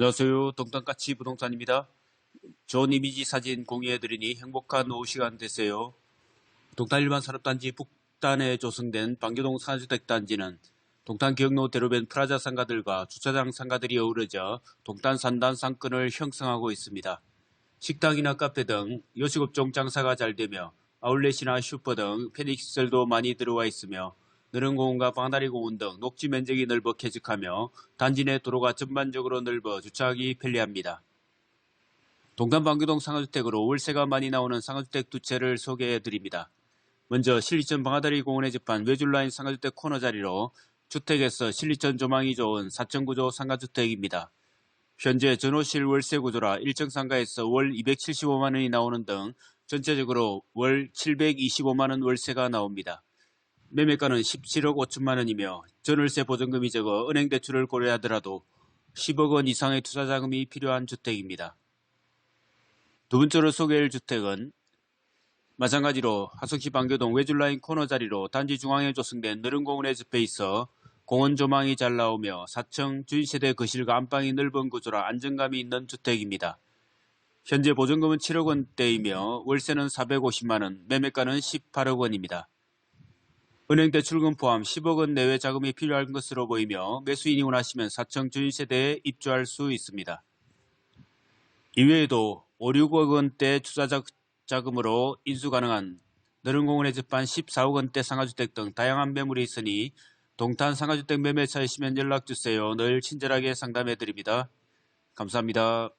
안녕하세요. 동탄까치 부동산입니다. 좋은 이미지 사진 공유해드리니 행복한 오후 시간 되세요. 동탄 일반 산업단지 북단에 조성된 방교동 산주택단지는 동탄 경로 대로변 프라자 상가들과 주차장 상가들이 어우러져 동탄 산단 상권을 형성하고 있습니다. 식당이나 카페 등 요식업종 장사가 잘 되며 아울렛이나 슈퍼 등 편의시설도 많이 들어와 있으며 느른 공원과 방다리 공원 등 녹지 면적이 넓어 쾌적하며 단지 내 도로가 전반적으로 넓어 주차하기 편리합니다. 동탄 방교동 상가주택으로 월세가 많이 나오는 상가주택 두 채를 소개해 드립니다. 먼저 신리천 방아다리 공원에 접한 외줄라인 상가주택 코너 자리로 주택에서 신리천 조망이 좋은 4층 구조 상가주택입니다. 현재 전호실 월세 구조라 1층 상가에서 월 275만 원이 나오는 등 전체적으로 월 725만 원 월세가 나옵니다. 매매가는 17억 5천만 원이며 전월세 보증금이 적어 은행 대출을 고려하더라도 10억 원 이상의 투자 자금이 필요한 주택입니다. 두 번째로 소개할 주택은 마찬가지로 하석시 방교동 외줄라인 코너 자리로 단지 중앙에 조성된 느른 공원에 접해 있어 공원 조망이 잘 나오며 4층 주인세대 거실과 안방이 넓은 구조라 안정감이 있는 주택입니다. 현재 보증금은 7억 원대이며 월세는 450만원, 매매가는 18억 원입니다. 은행 대출금 포함 10억 원 내외 자금이 필요한 것으로 보이며 매수인이 원하시면 4층 주인세대에 입주할 수 있습니다. 이외에도 5, 6억 원대 투자 자금으로 인수 가능한 너른공원에 접한 14억 원대 상가주택 등 다양한 매물이 있으니 동탄 상가주택 매매차이시면 연락주세요. 늘 친절하게 상담해드립니다. 감사합니다.